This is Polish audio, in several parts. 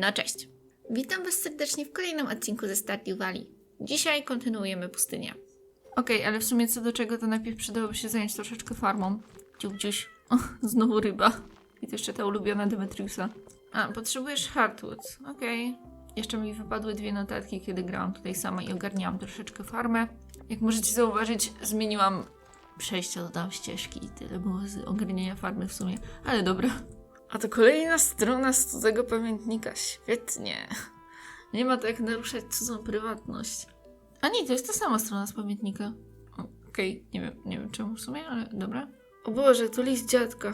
No cześć. Witam Was serdecznie w kolejnym odcinku ze Stardew Valley. Dzisiaj kontynuujemy pustynię. Okej, ale w sumie co do czego to najpierw przydałoby się zająć troszeczkę farmą. Dziuś, dziuś. Znowu ryba. I to jeszcze ta ulubiona Demetriusa. A, potrzebujesz hardwood. Okej. Jeszcze mi wypadły dwie notatki, kiedy grałam tutaj sama i ogarniałam troszeczkę farmę. Jak możecie zauważyć, zmieniłam przejścia, dodałam ścieżki i tyle było z ogarnienia farmy w sumie. Ale dobra. A to kolejna strona z cudzego pamiętnika. Świetnie. Nie ma tak naruszać cudzą prywatność. A nie, to jest ta sama strona z pamiętnika. Okej, nie wiem, nie wiem czemu w sumie, ale dobra. O Boże, to list dziadka.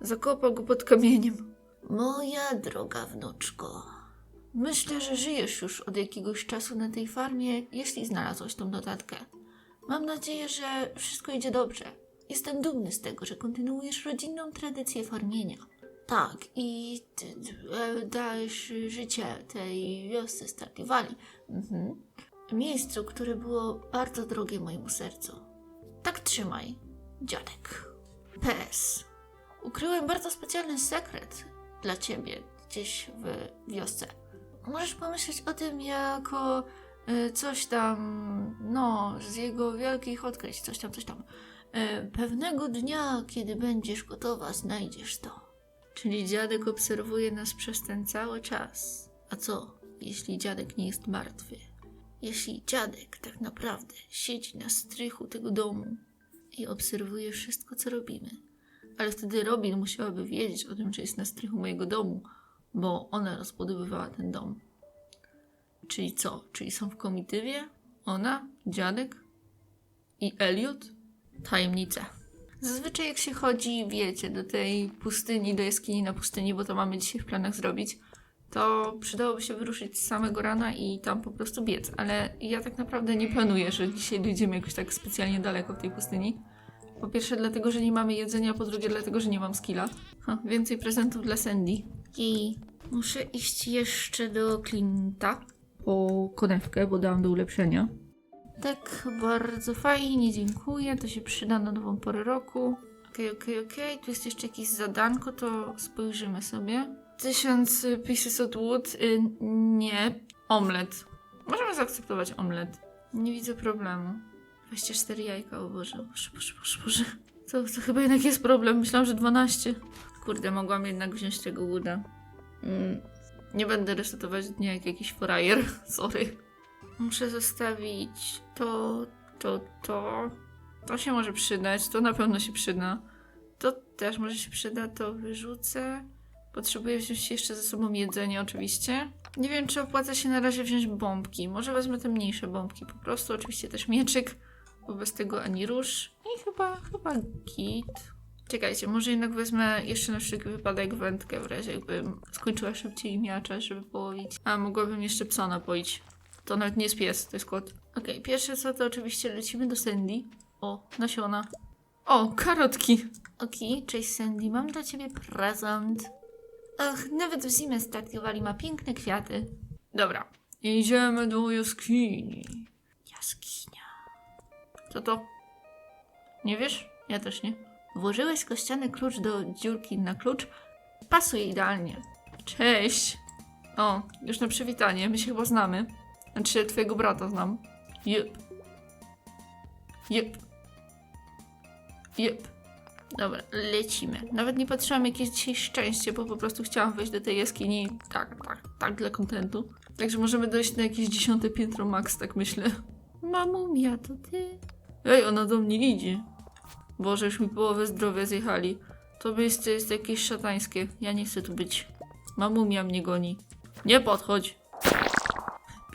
Zakopał go pod kamieniem. Moja droga wnuczko. Myślę, że żyjesz już od jakiegoś czasu na tej farmie, jeśli znalazłaś tą notatkę. Mam nadzieję, że wszystko idzie dobrze. Jestem dumny z tego, że kontynuujesz rodzinną tradycję farmienia. Tak, i e, dajesz życie tej wiosce Stardew Valley. Mhm. Miejscu, które było bardzo drogie mojemu sercu. Tak trzymaj, dziadek. PS. Ukryłem bardzo specjalny sekret dla ciebie gdzieś w wiosce. Możesz pomyśleć o tym jako e, coś tam, no, z jego wielkich odkryć, coś tam, coś tam. E, Pewnego dnia, kiedy będziesz gotowa, znajdziesz to. Czyli dziadek obserwuje nas przez ten cały czas. A co, jeśli dziadek nie jest martwy? Jeśli dziadek tak naprawdę siedzi na strychu tego domu i obserwuje wszystko, co robimy. Ale wtedy Robin musiałaby wiedzieć o tym, że jest na strychu mojego domu, bo ona rozbudowywała ten dom. Czyli co? Czyli są w komitywie? Ona, dziadek i Elliot? Tajemnice. Zazwyczaj jak się chodzi, wiecie, do tej pustyni, do jaskini na pustyni, bo to mamy dzisiaj w planach zrobić, to przydałoby się wyruszyć z samego rana i tam po prostu biec. Ale ja tak naprawdę nie planuję, że dzisiaj dojdziemy jakoś tak specjalnie daleko w tej pustyni. Po pierwsze dlatego, że nie mamy jedzenia, po drugie dlatego, że nie mam skilla. Ha, więcej prezentów dla Sandy. I muszę iść jeszcze do Clint'a po konewkę, bo dałam do ulepszenia. Tak, bardzo fajnie, dziękuję. To się przyda na nową porę roku. Okej, okej, okej. Tu jest jeszcze jakieś zadanko, to spojrzymy sobie. Tysiąc pieces of wood. Y, nie. Omlet. Możemy zaakceptować omlet. Nie widzę problemu. 24 jajka, o Boże. Boże, Boże, Boże, Boże. To, to chyba jednak jest problem. Myślałam, że 12. Kurde, mogłam jednak wziąć tego wooda. Mm. Nie będę resetować dnia jak jakiś frajer. Sorry. Muszę zostawić to, to, to. To się może przydać, to na pewno się przyda. To też może się przyda, to wyrzucę. Potrzebuję wziąć jeszcze ze sobą jedzenie, oczywiście. Nie wiem, czy opłaca się na razie wziąć bombki. Może wezmę te mniejsze bombki po prostu. Oczywiście też mieczyk, bo bez tego ani róż. I chyba, chyba git. Czekajcie, może jednak wezmę jeszcze na wszelki wypadek wędkę, w razie jakbym skończyła szybciej czas, żeby połowić. A mogłabym jeszcze psa napoić. To nawet nie jest pies, to jest kot. Okej, pierwsze co to oczywiście lecimy do Sandy. O, nasiona. O, karotki. Okej, cześć Sandy, mam dla ciebie prezent. Ach, nawet w zimę Stardew Valley ma piękne kwiaty. Dobra, idziemy do jaskini. Jaskinia. Co to? Nie wiesz? Ja też nie. Włożyłeś kościany klucz do dziurki na klucz? Pasuje idealnie. Cześć. O, już na przywitanie, my się chyba znamy. Znaczy, twojego brata znam. Jep. Jep. Jep. Dobra, lecimy. Nawet nie patrzyłam, jakie jest dzisiaj szczęście, bo po prostu chciałam wejść do tej jaskini tak, tak, tak dla kontentu. Także możemy dojść na jakieś dziesiąte piętro max, tak myślę. Mamumia, to ty? Ej, ona do mnie idzie. Boże, już mi połowę zdrowia zjechali. To miejsce jest jakieś szatańskie. Ja nie chcę tu być. Mamumia mnie goni. Nie podchodź.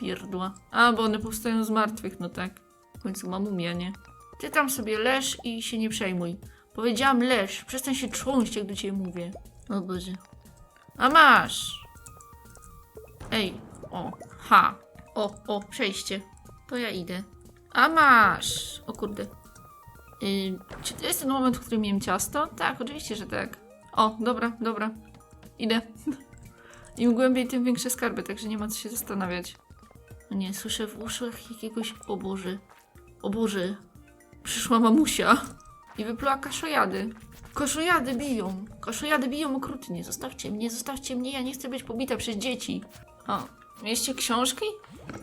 Pierdła. A, bo one powstają z martwych, no tak. W końcu mam umie, nie? Ty tam sobie leż i się nie przejmuj. Powiedziałam leż, przestań się trząść, jak do ciebie mówię. O Boże. A masz! Ej, o, ha. O, o, przejście. To ja idę. A masz! O kurde. Yy, czy to jest ten moment, w którym miałem ciasto? Tak, oczywiście, że tak. O, dobra, dobra. Idę. Im głębiej, tym większe skarby, także nie ma co się zastanawiać. Nie, słyszę w uszach jakiegoś o Boże. O Boże. Przyszła mamusia i wypluła kaszojady. Koszojady biją. Koszojady biją okrutnie. Zostawcie mnie, zostawcie mnie, ja nie chcę być pobita przez dzieci. O, mieliście książki?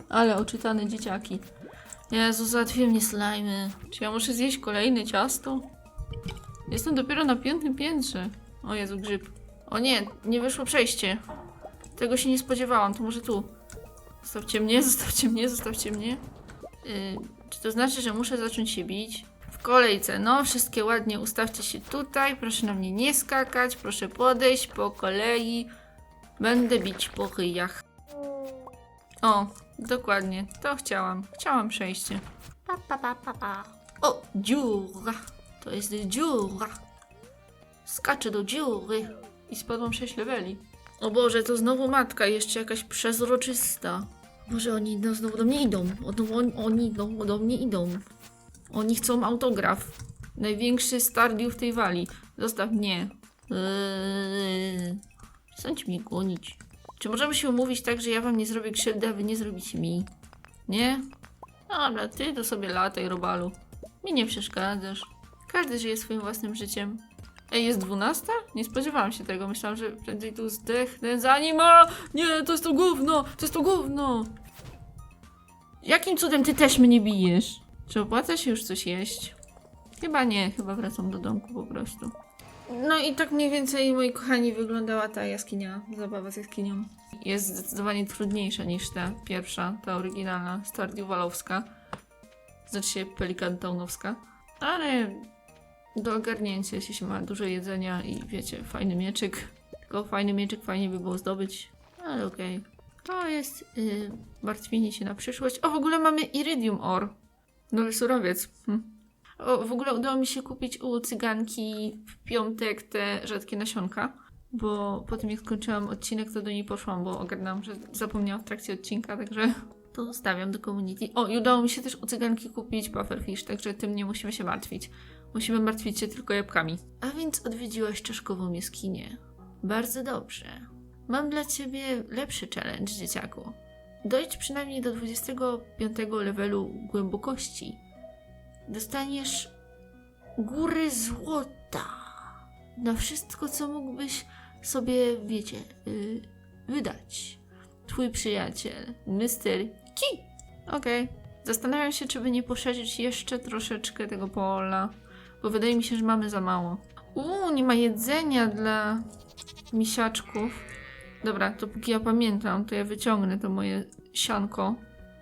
Ale oczytane dzieciaki. Jezu, załatwiły mnie slajmy. Czy ja muszę zjeść kolejne ciasto? Jestem dopiero na piątym piętrze. O Jezu, grzyb. O nie, nie wyszło przejście. Tego się nie spodziewałam, to może tu. Zostawcie mnie, zostawcie mnie, zostawcie mnie. Yy, czy to znaczy, że muszę zacząć się bić? W kolejce, no, wszystkie ładnie ustawcie się tutaj. Proszę na mnie nie skakać, proszę podejść po kolei. Będę bić po ryjach. O, dokładnie, to chciałam. Chciałam przejście. Pa, pa, pa, pa, pa. O, dziura. To jest dziura. Skaczę do dziury. I spadłam 6 leveli. O Boże, to znowu matka, jeszcze jakaś przezroczysta. Boże, oni no, znowu do mnie idą. O, oni, oni do, mnie idą. Oni chcą autograf. Największy Stardew w tej wali. Zostaw mnie. Eee, Przestańcie mnie gonić. Czy możemy się umówić tak, że ja wam nie zrobię krzywdy, a wy nie zrobicie mi? Nie? Dobra, ty to sobie lataj, robalu. Mi nie przeszkadzasz. Każdy żyje swoim własnym życiem. Ej, jest dwunasta? Nie spodziewałam się tego. Myślałam, że prędzej tu zdechnę zanim... A! Nie, to jest to gówno! To jest to gówno! Jakim cudem ty też mnie bijesz? Czy opłaca się już coś jeść? Chyba nie, chyba wracam do domku po prostu. No i tak mniej więcej, moi kochani, wyglądała ta jaskinia, zabawa z jaskinią. Jest zdecydowanie trudniejsza niż ta pierwsza, ta oryginalna, Stardew Walowska. Znaczy się Pelikantonowska. Ale do ogarnięcia, jeśli się ma dużo jedzenia i wiecie, fajny mieczyk. Tylko fajny mieczyk fajnie by było zdobyć, ale okej. To jest yy, martwienie się na przyszłość. O, w ogóle mamy Iridium Ore. Nowy surowiec. Hm. O, w ogóle udało mi się kupić u cyganki w piątek te rzadkie nasionka, bo po tym jak skończyłam odcinek, to do niej poszłam, bo ogarnęłam, że zapomniałam w trakcie odcinka, także to zostawiam do community. O, i udało mi się też u cyganki kupić pufferfish, także tym nie musimy się martwić. Musimy martwić się tylko jabłkami. A więc odwiedziłaś czaszkową jaskinię. Bardzo dobrze. Mam dla ciebie lepszy challenge, dzieciaku. Dojdź przynajmniej do 25 levelu głębokości. Dostaniesz góry złota. Na wszystko, co mógłbyś sobie, wiecie, yy, wydać. Twój przyjaciel, Mr. Ki. Okej. Zastanawiam się, czy by nie poszerzyć jeszcze troszeczkę tego pola, bo wydaje mi się, że mamy za mało. Uuu, nie ma jedzenia dla misiaczków. Dobra, to póki ja pamiętam, to ja wyciągnę to moje sianko.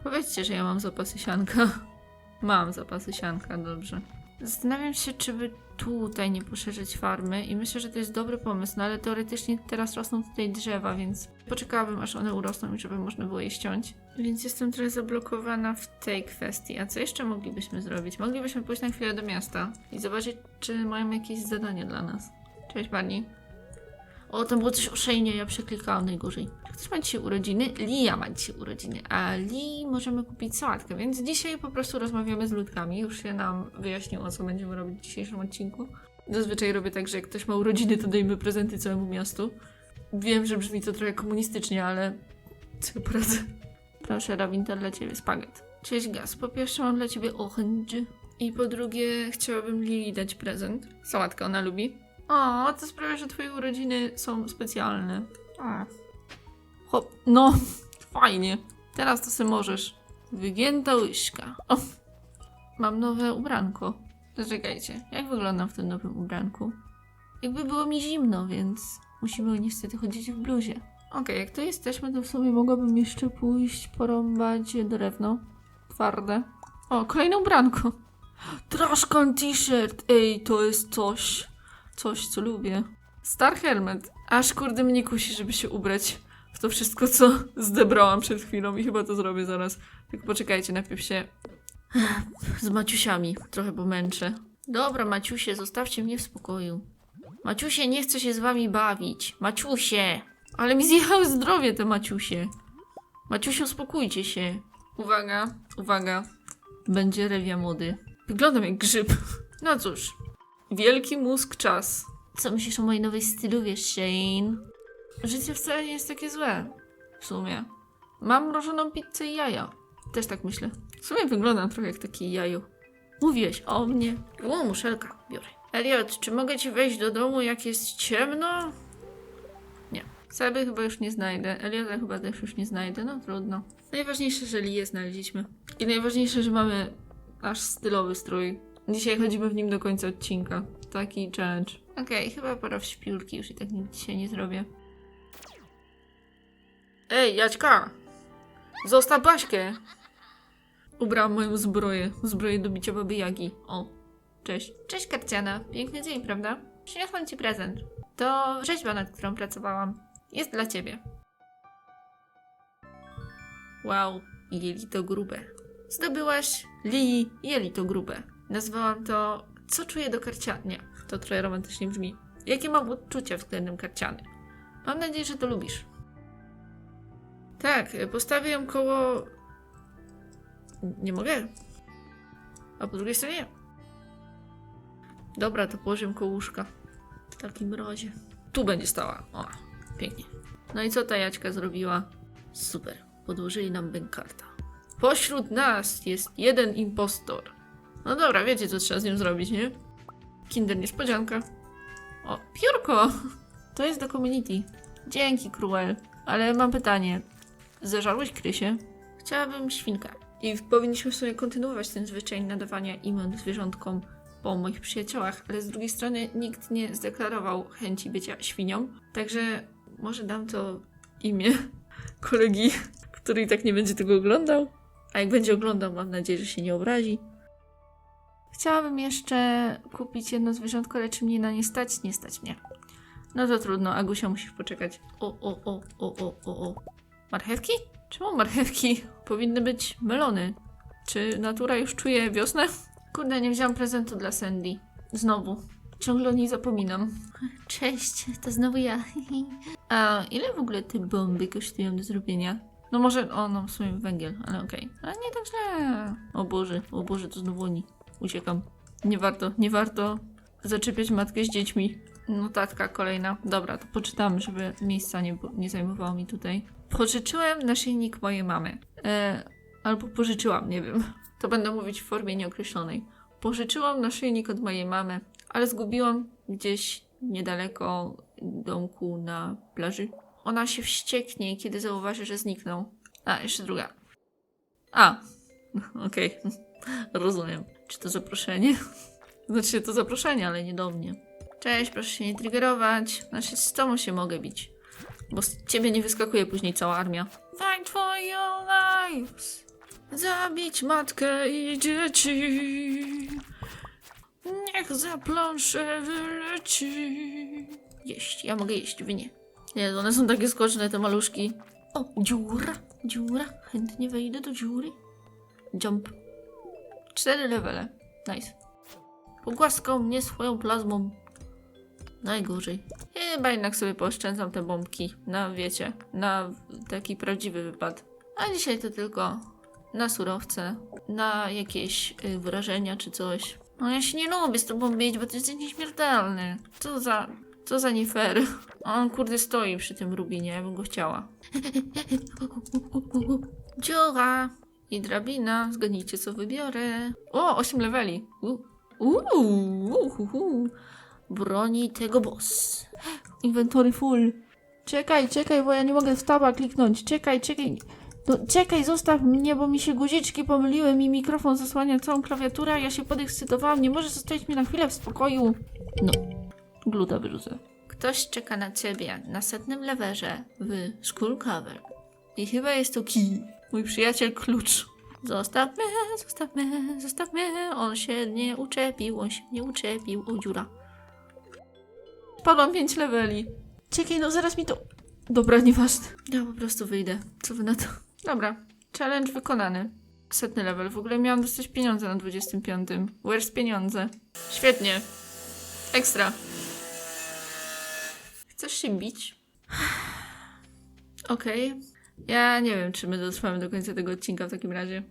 Powiedzcie, że ja mam zapasy sianka. Mam zapasy sianka, dobrze. Zastanawiam się, czy by tutaj nie poszerzyć farmy i myślę, że to jest dobry pomysł, no ale teoretycznie teraz rosną tutaj drzewa, więc poczekałabym, aż one urosną i żeby można było je ściąć. Więc jestem trochę zablokowana w tej kwestii. A co jeszcze moglibyśmy zrobić? Moglibyśmy pójść na chwilę do miasta i zobaczyć, czy mają jakieś zadanie dla nas. Cześć, Barney. O, tam było coś o Shane'ie, ja przeklikałam najgorzej. Ktoś ma dzisiaj urodziny? Lia ma dzisiaj urodziny, a Li możemy kupić sałatkę, więc dzisiaj po prostu rozmawiamy z ludkami. Już się nam wyjaśniło, co będziemy robić w dzisiejszym odcinku. Zazwyczaj robię tak, że jak ktoś ma urodziny, to dajmy prezenty całemu miastu. Wiem, że brzmi to trochę komunistycznie, ale co poradzę. Proszę, Robin, to dla ciebie spaget. Cześć, Gaz. Po pierwsze mam dla ciebie orędź. I po drugie chciałabym Lili dać prezent. Sałatkę ona lubi. O, to sprawia, że twoje urodziny są specjalne. Hop, no, fajnie. Teraz to se możesz. Wygięta łyżka. O. Mam nowe ubranko. Zaczekajcie, jak wyglądam w tym nowym ubranku? Jakby było mi zimno, więc musimy niestety chodzić w bluzie. Okej, jak tu jesteśmy, to w sumie mogłabym jeszcze pójść porąbać drewno. Twarde. O, kolejne ubranko. Traszkan t-shirt. Ej, to jest coś. Coś, co lubię. Star Helmet. Aż kurde mnie kusi, żeby się ubrać w to wszystko, co zdebrałam przed chwilą i chyba to zrobię zaraz. Tylko poczekajcie, najpierw się z Maciusiami trochę pomęczę. Dobra, Maciusie, zostawcie mnie w spokoju. Maciusie, nie chcę się z wami bawić. Maciusie! Ale mi zjechały zdrowie te Maciusie. Maciusiu, uspokójcie się. Uwaga, uwaga. Będzie rewia mody. Wyglądam jak grzyb. No cóż, Wielki mózg czas. Co myślisz o mojej nowej stylowie, Shane? Życie wcale nie jest takie złe. W sumie. Mam mrożoną pizzę i jaja. Też tak myślę. W sumie wyglądam trochę jak takie jajo. Mówiłeś o mnie. O, muszelka. Biorę. Elliot, czy mogę ci wejść do domu, jak jest ciemno? Nie. Seby chyba już nie znajdę. Eliota chyba też już nie znajdę. No trudno. Najważniejsze, że Liję znaleźliśmy. I najważniejsze, że mamy aż stylowy strój. Dzisiaj chodzimy w nim do końca odcinka. Taki challenge. Okej, chyba pora w śpiórki. Już i tak nic dzisiaj nie zrobię. Ej, Jaćka! Zostaw Baśkę! Ubrałam moją zbroję. Zbroję do bicia baby Jagi. O, cześć. Cześć, Karciana. Piękny dzień, prawda? Przyniosłam ci prezent. To rzeźba, nad którą pracowałam. Jest dla ciebie. Wow, jelito grube. Zdobyłaś Lii jelito grube. Nazwałam to Co czuję do karciany. Nie, to trochę romantycznie brzmi. Jakie mam uczucia względem karciany? Mam nadzieję, że to lubisz. Tak, postawię ją koło... Nie mogę. A po drugiej stronie? Dobra, to położę ją koło łóżka. W takim razie. Tu będzie stała. O, pięknie. No i co ta Jaćka zrobiła? Super. Podłożyli nam bękarta. Pośród nas jest jeden impostor. No dobra, wiecie co trzeba z nim zrobić, nie? Kinder niespodzianka. O, piórko! To jest do community. Dzięki, Cruel. Ale mam pytanie. Zażarłeś Krysie? Chciałabym świnkę. I powinniśmy w sumie kontynuować ten zwyczaj nadawania imion zwierzątkom po moich przyjaciołach, ale z drugiej strony nikt nie zdeklarował chęci bycia świnią, także może dam to imię kolegi, który i tak nie będzie tego oglądał. A jak będzie oglądał, mam nadzieję, że się nie obrazi. Chciałabym jeszcze kupić jedno zwierzątko, lecz mnie na nie stać, nie stać mnie. No to trudno, Agusia musisz poczekać. O, o, o, o, o, o, o. Marchewki? Czemu marchewki? Powinny być melony. Czy natura już czuje wiosnę? Kurde, nie wziąłam prezentu dla Sandy. Znowu. Ciągle o niej zapominam. Cześć, to znowu ja. A ile w ogóle te bomby kosztują do zrobienia? No może, o no w sumie węgiel, ale okej. Ale nie tak źle. O Boże, o Boże, to znowu oni. Uciekam. Nie warto, nie warto zaczepiać matkę z dziećmi. Notatka kolejna. Dobra, to poczytamy, żeby miejsca nie, nie zajmowało mi tutaj. Pożyczyłem naszyjnik mojej mamy. E, albo pożyczyłam, nie wiem. To będę mówić w formie nieokreślonej. Pożyczyłam naszyjnik od mojej mamy, ale zgubiłam gdzieś niedaleko domku na plaży. Ona się wścieknie, kiedy zauważy, że zniknął. A, jeszcze druga. A, okej. Rozumiem. Czy to zaproszenie? Znaczy, to zaproszenie, ale nie do mnie. Cześć, proszę się nie triggerować. Znaczy, z tobą się mogę bić. Bo z ciebie nie wyskakuje później cała armia. Fight for your lives. Zabić matkę i dzieci. Niech za planszę wyleci. Jeść, ja mogę jeść, wy nie. Nie, one są takie skoczne, te maluszki. O, dziura, dziura. Chętnie wejdę do dziury. Jump. Cztery levele. Nice. Pogłaskał mnie swoją plazmą. Najgorzej. Chyba jednak sobie pooszczędzam te bombki na, wiecie, na taki prawdziwy wypad. A dzisiaj to tylko na surowce, na jakieś y, wrażenia czy coś. No ja się nie lubię z tobą bić, bo ty jesteś nieśmiertelny. Co za... Co za nie fair. On kurde stoi przy tym rubinie, ja bym go chciała. Dziura i drabina. Zgadnijcie co wybiorę. O, 8 leveli. Uuu. Broni tego boss. Inventory full. Czekaj, czekaj, bo ja nie mogę w taba kliknąć. Czekaj, czekaj. No, czekaj, zostaw mnie, bo mi się guziczki pomyliły. Mi mikrofon zasłania całą klawiaturę, ja się podekscytowałam. Nie możesz zostawić mnie na chwilę w spokoju. No, gluta wyrzucę. Ktoś czeka na ciebie na setnym lewerze w School Cover. I chyba jest to Key, mój przyjaciel klucz. Zostaw mnie, zostaw mnie, zostaw mnie. On się nie uczepił, on się nie uczepił. O, dziura. Padłam pięć leveli. Czekaj, no zaraz mi to... Dobra, nieważne. Ja po prostu wyjdę. Co wy na to? Dobra, challenge wykonany. Setny level. W ogóle miałam dostać pieniądze na 25. Where's pieniądze? Świetnie. Ekstra. Chcesz się bić? Okej. Ja nie wiem, czy my dotrwamy do końca tego odcinka w takim razie.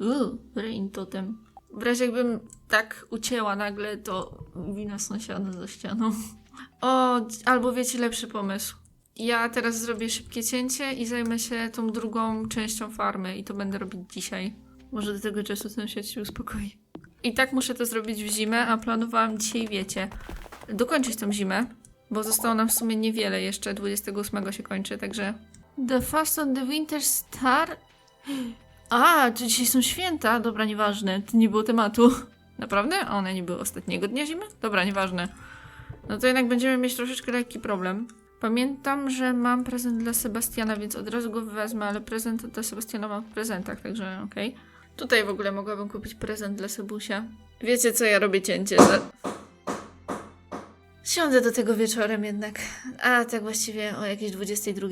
Uuu, rain totem. W razie jakbym tak ucięła nagle, to wina sąsiada za ścianą. O, albo wiecie, lepszy pomysł. Ja teraz zrobię szybkie cięcie i zajmę się tą drugą częścią farmy i to będę robić dzisiaj. Może do tego czasu sąsiad się uspokoi. I tak muszę to zrobić w zimę, a planowałam dzisiaj, wiecie, dokończyć tą zimę, bo zostało nam w sumie niewiele jeszcze, 28 się kończy, także... The Fast on the Winter Star? A, to dzisiaj są święta? Dobra, nieważne, to nie było tematu. Naprawdę? One nie były ostatniego dnia zimy? Dobra, nieważne. No to jednak będziemy mieć troszeczkę lekki problem. Pamiętam, że mam prezent dla Sebastiana, więc od razu go wezmę, ale prezent dla Sebastiana mam w prezentach, także okej. Tutaj w ogóle mogłabym kupić prezent dla Sebusia. Wiecie co, ja robię cięcie. Za... Siądę do tego wieczorem jednak. A tak właściwie o jakiejś 22.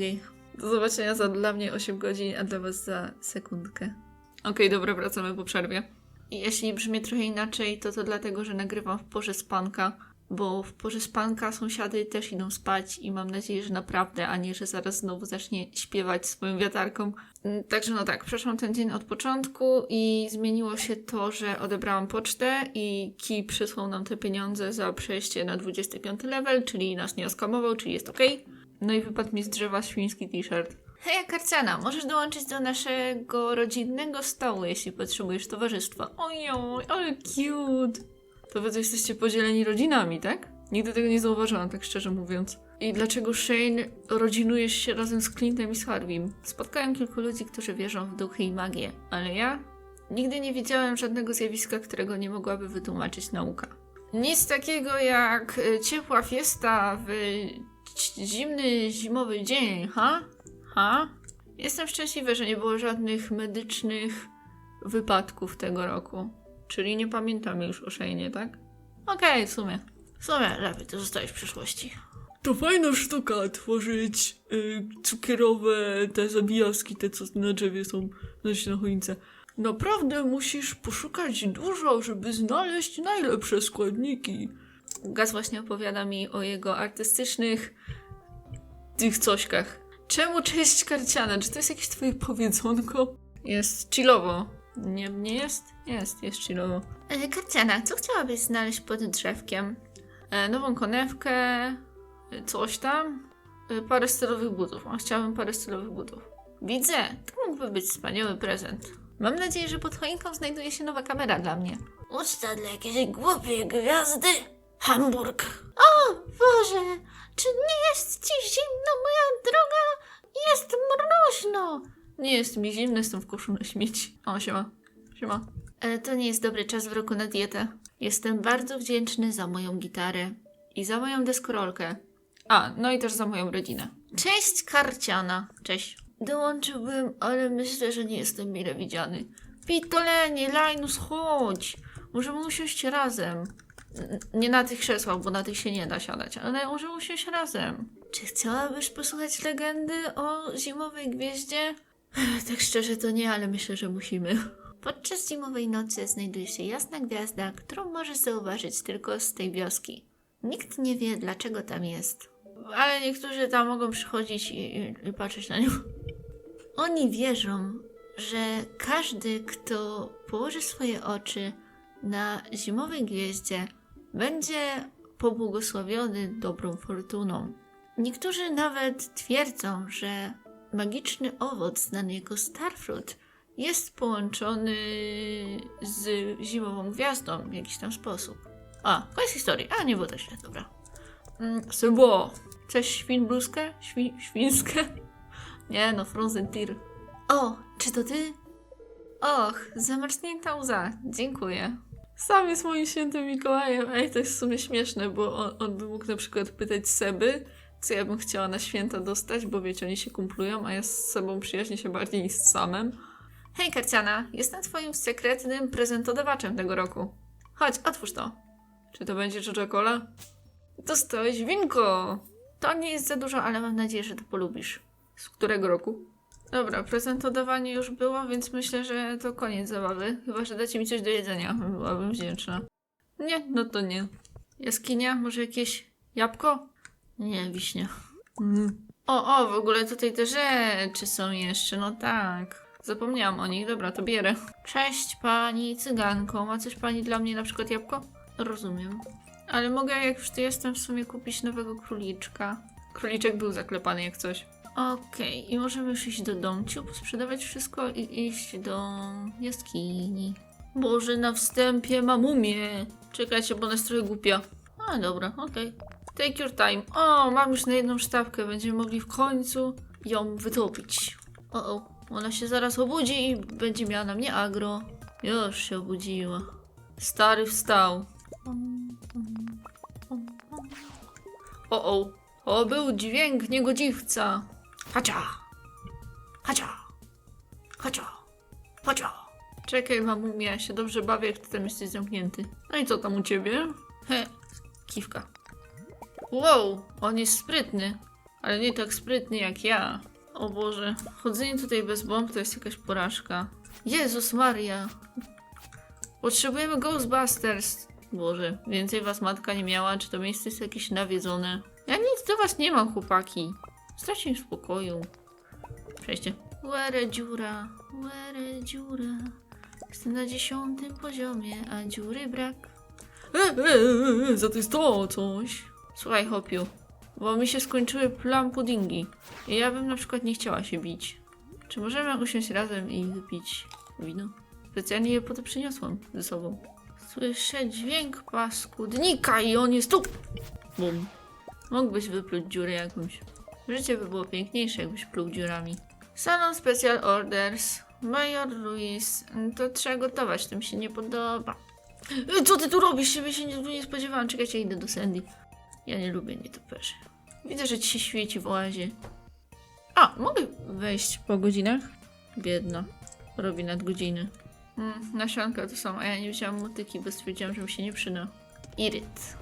Do zobaczenia za dla mnie 8 godzin, a dla was za sekundkę. Okej, dobra, wracamy po przerwie. I jeśli brzmi trochę inaczej, to to dlatego, że nagrywam w porze spanka, bo w porze spanka sąsiady też idą spać i mam nadzieję, że naprawdę, a nie, że zaraz znowu zacznie śpiewać swoją wiatarką. Mm, Także no tak, przeszłam ten dzień od początku i zmieniło się to, że odebrałam pocztę i Ki przysłał nam te pieniądze za przejście na 25 level, czyli nas nie oskamował, czyli jest ok. No i wypadł mi z drzewa świński t-shirt. Hej, Karciana, możesz dołączyć do naszego rodzinnego stołu, jeśli potrzebujesz towarzystwa. Ojoj, ale cute. To wy to jesteście podzieleni rodzinami, tak? Nigdy tego nie zauważyłam, tak szczerze mówiąc. I dlaczego Shane rodzinuje się razem z Clintem i z Harvim? Spotkałem kilku ludzi, którzy wierzą w duchy i magię, ale ja nigdy nie widziałem żadnego zjawiska, którego nie mogłaby wytłumaczyć nauka. Nic takiego jak y, ciepła fiesta w zimny, zimowy dzień, ha? Ha? Jestem szczęśliwy, że nie było żadnych medycznych wypadków tego roku. Czyli nie pamiętamy już o Shane'ie, tak? Okej, w sumie. W sumie lepiej to zostaje w przyszłości. To fajna sztuka tworzyć y, cukierowe te zabijaski, te co na drzewie są, znaczy na choince. Naprawdę musisz poszukać dużo, żeby znaleźć najlepsze składniki. Gaz właśnie opowiada mi o jego artystycznych tych cośkach. Czemu cześć karciana? Czy to jest jakieś twoje powiedzonko? Jest chillowo. Nie, nie jest? Jest, jest chillowo. E, karciana, co chciałabyś znaleźć pod drzewkiem? E, nową konewkę, e, coś tam, e, parę stylowych butów. O, chciałabym parę stylowych butów. Widzę, to mógłby być wspaniały prezent. Mam nadzieję, że pod choinką znajduje się nowa kamera dla mnie. Uczta dla jakiejś głupiej gwiazdy. Hamburg. O Boże, czy nie jest ci zimno, moja droga? Jest mroźno. Nie jest mi zimno, jestem w koszu na śmieci. O, siema. Siema. Ale to nie jest dobry czas w roku na dietę. Jestem bardzo wdzięczny za moją gitarę i za moją deskorolkę. A, no i też za moją rodzinę. Cześć, Karciana. Cześć. Dołączyłbym, ale myślę, że nie jestem mile widziany. Pitolenie, Linus, chodź. Możemy usiąść razem. Nie na tych krzesłach, bo na tych się nie da siadać, ale możemy usiąść razem. Czy chciałabyś posłuchać legendy o zimowej gwieździe? Tak szczerze to nie, ale myślę, że musimy. Podczas zimowej nocy znajduje się jasna gwiazda, którą możesz zauważyć tylko z tej wioski. Nikt nie wie, dlaczego tam jest. Ale niektórzy tam mogą przychodzić i, i, i patrzeć na nią. Oni wierzą, że każdy, kto położy swoje oczy na zimowej gwieździe, będzie pobłogosławiony dobrą fortuną. Niektórzy nawet twierdzą, że magiczny owoc znany jako Starfruit jest połączony z zimową gwiazdą w jakiś tam sposób. A, koniec historii. A, nie było źle, dobra. Mm, Sybo, cześć świn bluzkę? Świ, świńskę? Nie no, Frozen Tear. O, czy to ty? Och, zamarznięta łza. Dziękuję. Sam jest moim świętym Mikołajem. Ej, to jest w sumie śmieszne, bo on, on by mógł na przykład pytać Seby, co ja bym chciała na święta dostać, bo wiecie, oni się kumplują, a ja z sobą przyjaźnię się bardziej niż z samym. Hej, Karciana, jestem twoim sekretnym prezentodawaczem tego roku. Chodź, otwórz to. Czy to będzie Coca-Cola? Dostałeś winko! To nie jest za dużo, ale mam nadzieję, że to polubisz. Z którego roku? Dobra, prezentowanie już było, więc myślę, że to koniec zabawy. Chyba, że dacie mi coś do jedzenia. Byłabym wdzięczna. Nie, no to nie. Jaskinia? Może jakieś jabłko? Nie, wiśnia. Mm. O, o, w ogóle tutaj te rzeczy są jeszcze, no tak. Zapomniałam o nich, dobra, to bierę. Cześć pani cyganko, ma coś pani dla mnie, na przykład jabłko? Rozumiem. Ale mogę, jak już tu jestem, w sumie kupić nowego króliczka. Króliczek był zaklepany jak coś. Okej, i możemy już iść do domciu, sprzedawać wszystko i iść do jaskini. Boże, na wstępie mamumię. Czekajcie, bo ona jest trochę głupia. A, dobra, okej. Take your time. O, mam już na jedną sztabkę. Będziemy mogli w końcu ją wytopić. O, o, ona się zaraz obudzi i będzie miała na mnie agro. Już się obudziła. Stary wstał. O, o, o, był dźwięk niegodziwca. Hacia, hacia, hacia, hacia. Czekaj, mamumia, ja się dobrze bawię, jak ty tam jesteś zamknięty. No i co tam u ciebie? He, kiwka. Wow, on jest sprytny, ale nie tak sprytny jak ja. O Boże, chodzenie tutaj bez bomb to jest jakaś porażka. Jezus Maria. Potrzebujemy Ghostbusters. Boże, więcej was matka nie miała, czy to miejsce jest jakieś nawiedzone? Ja nic do was nie mam, chłopaki. Straćcie mi spokoju. Przejście. Łere dziura, łere dziura. Jestem na dziesiątym poziomie, a dziury brak. E, e, e, e, za to jest to coś. Słuchaj, Hopiu, bo mi się skończyły plum puddingi. I ja bym na przykład nie chciała się bić. Czy możemy usiąść razem i wypić wino? Specjalnie je po to przyniosłam ze sobą. Słyszę dźwięk paskudnika i on jest tu! Bum. Mógłbyś wypluć dziurę jakąś. Życie by było piękniejsze, jakbyś pluł dziurami. Salon Special Orders. Major Luis. To trzeba gotować, to mi się nie podoba. E, Co ty tu robisz? Siebie się nie, nie spodziewałam. Czekajcie, idę do Sandy. Ja nie lubię nietoperzy. Widzę, że ci się świeci w oazie. A, mogę wejść po godzinach? Biedna. Robi nadgodziny. Mm, nasionka to są, a ja nie wziąłam motyki, bo stwierdziłam, że mi się nie przyda. Iryt.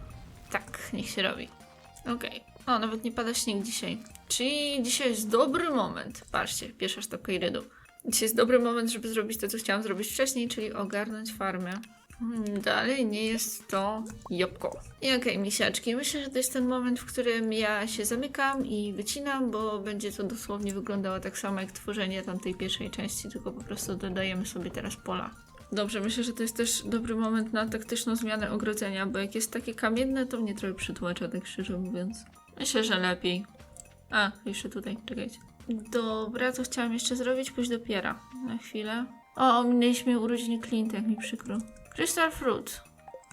Tak, niech się robi. Okej. O, nawet nie pada śnieg dzisiaj. Czyli dzisiaj jest dobry moment. Patrzcie, pierwsza sztabka irydu. Dzisiaj jest dobry moment, żeby zrobić to, co chciałam zrobić wcześniej, czyli ogarnąć farmę. Hmm, Dalej nie jest to jopko. I okej, misiaczki, myślę, że to jest ten moment, w którym ja się zamykam i wycinam, bo będzie to dosłownie wyglądało tak samo jak tworzenie tamtej pierwszej części, tylko po prostu dodajemy sobie teraz pola. Dobrze, myślę, że to jest też dobry moment na taktyczną zmianę ogrodzenia, bo jak jest takie kamienne, to mnie trochę przytłacza, tak szczerze mówiąc. Myślę, że lepiej. A, jeszcze tutaj, czekajcie. Dobra, co chciałam jeszcze zrobić? Pójść do Piera. Na chwilę. O, ominęliśmy urodziny Clint, jak mi przykro. Crystal Fruit.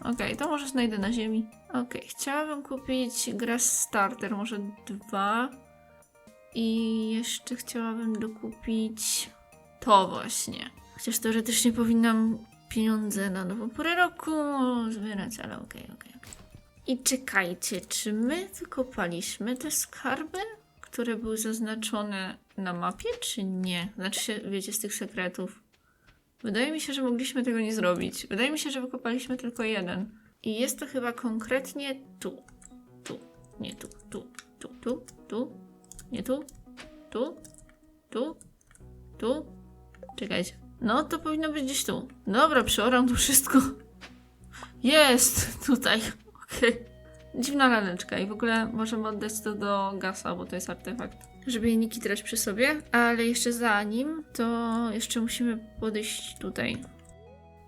Okej, to może znajdę na ziemi. Okej, chciałabym kupić Grass Starter, może dwa. I jeszcze chciałabym dokupić to właśnie. Chociaż teoretycznie powinnam pieniądze na nową porę roku zbierać, ale okej, okej, okej. I czekajcie, czy my wykopaliśmy te skarby, które były zaznaczone na mapie, czy nie? Znaczy się, wiecie, z tych sekretów. Wydaje mi się, że mogliśmy tego nie zrobić. Wydaje mi się, że wykopaliśmy tylko jeden. I jest to chyba konkretnie tu. Tu. Nie tu. Tu. Tu. Tu. Tu. Nie tu. Tu. Tu. Tu. Czekajcie. No, to powinno być gdzieś tu. Dobra, przeoram tu wszystko. Jest! Tutaj. Dziwna laleczka i w ogóle możemy oddać to do Gasa, bo to jest artefakt. Żeby jej nie kitrać przy sobie, ale jeszcze zanim, to jeszcze musimy podejść tutaj.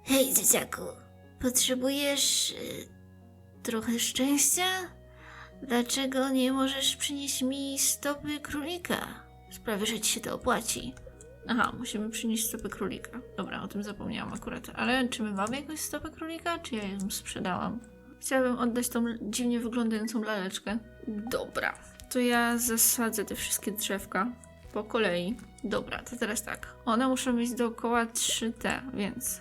Hej, dzieciaku, potrzebujesz y, trochę szczęścia? Dlaczego nie możesz przynieść mi stopy królika? Sprawię, że ci się to opłaci. Aha, musimy przynieść stopę królika. Dobra, o tym zapomniałam akurat. Ale czy my mamy jakąś stopę królika, czy ja ją sprzedałam? Chciałabym oddać tą dziwnie wyglądającą laleczkę. Dobra, to ja zasadzę te wszystkie drzewka po kolei. Dobra, to teraz tak. One muszą mieć dookoła 3T, więc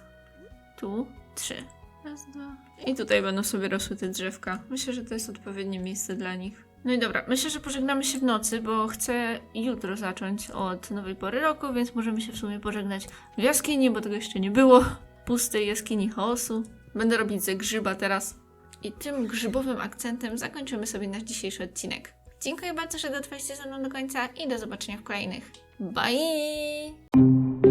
tu 3. Raz, dwa. I tutaj będą sobie rosły te drzewka. Myślę, że to jest odpowiednie miejsce dla nich. No i dobra, myślę, że pożegnamy się w nocy, bo chcę jutro zacząć od nowej pory roku, więc możemy się w sumie pożegnać w jaskini, bo tego jeszcze nie było. Pustej jaskini chaosu. Będę robić ze grzyba teraz. I tym grzybowym akcentem zakończymy sobie nasz dzisiejszy odcinek. Dziękuję bardzo, że dotrwaliście ze mną do końca i do zobaczenia w kolejnych. Bye!